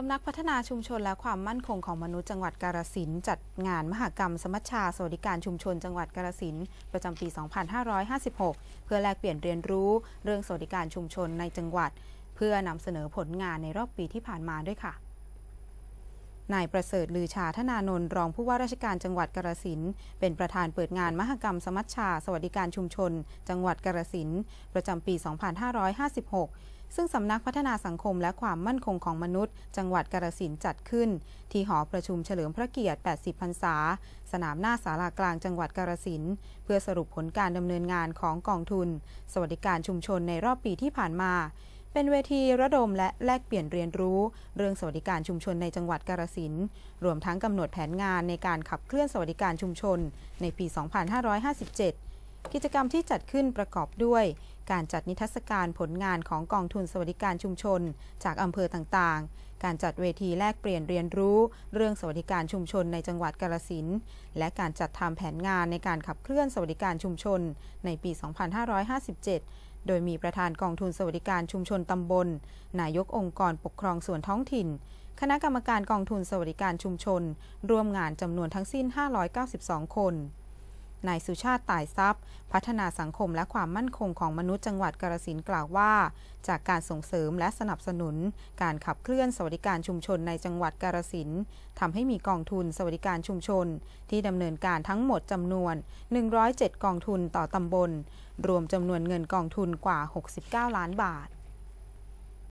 สำนักพัฒนาชุมชนและความมั่นคงของมนุษย์จังหวัดกาฬสินธ์จัดงานมหกรรม สมัชชาสวัสดิการชุมชนจังหวัดกาฬสินธ์ประจำปี 2556 เพื่อแลกเปลี่ยนเรียนรู้เรื่องสวัสดิการชุมชนในจังหวัด เพื่อนำเสนอผลงานในรอบปีที่ผ่านมาด้วยค่ะ นายประเสริฐลือชาธนานนท์รองผู้ว่าราชการจังหวัดกาฬสินเป็นประธานเปิดงานมหกรรมสมัชชา สวัสดิการชุมชน จังหวัดกาฬสินประจำปี 2556 ซึ่งสำนักพัฒนาสังคมและความมั่นคงของมนุษย์ จังหวัดกาฬสินจัดขึ้น ที่หอประชุมเฉลิมพระเกียรติ 80 พรรษา สนามหน้าศาลากลางจังหวัดกาฬสินเพื่อสรุปผลการดำเนินงานของกองทุน สวัสดิการชุมชนในรอบปีที่ผ่านมา เป็นเวทีระดมและแลกเปลี่ยนเรียนรู้ เรื่องสวัสดิการชุมชนในจังหวัดกาฬสินธุ์รวมทั้งกำหนดแผนงานในการขับเคลื่อนสวัสดิการชุมชน ในปี 2557 กิจกรรมที่จัดขึ้นประกอบด้วย การจัดนิทรรศการผลงานของกองทุนสวัสดิการชุมชน จากอำเภอต่างๆ การจัดเวทีแลกเปลี่ยนเรียนรู้ เรื่องสวัสดิการชุมชนในจังหวัดกาฬสินธุ์และการจัดทำแผนงานในการขับเคลื่อนสวัสดิการชุมชน ในปี 2557 โดยมีประธานกองทุนสวัสดิการชุมชนตำบล นายกองค์กรปกครองส่วนท้องถิ่น คณะกรรมการกองทุนสวัสดิการชุมชน ร่วมงานจำนวนทั้งสิ้น 592 คน นายสุชาติต่ายทรัพย์ พัฒนาสังคมและความมั่นคงของมนุษย์จังหวัดกาฬสินธุ์กล่าวว่า จากการส่งเสริมและสนับสนุน การขับเคลื่อนสวัสดิการชุมชนในจังหวัดกาฬสินธุ์ทำให้มีกองทุนสวัสดิการชุมชน ที่ดำเนินการทั้งหมดจำนวน 107 กองทุนต่อตำบล รวมจำนวนเงินกองทุนกว่า 69 ล้านบาท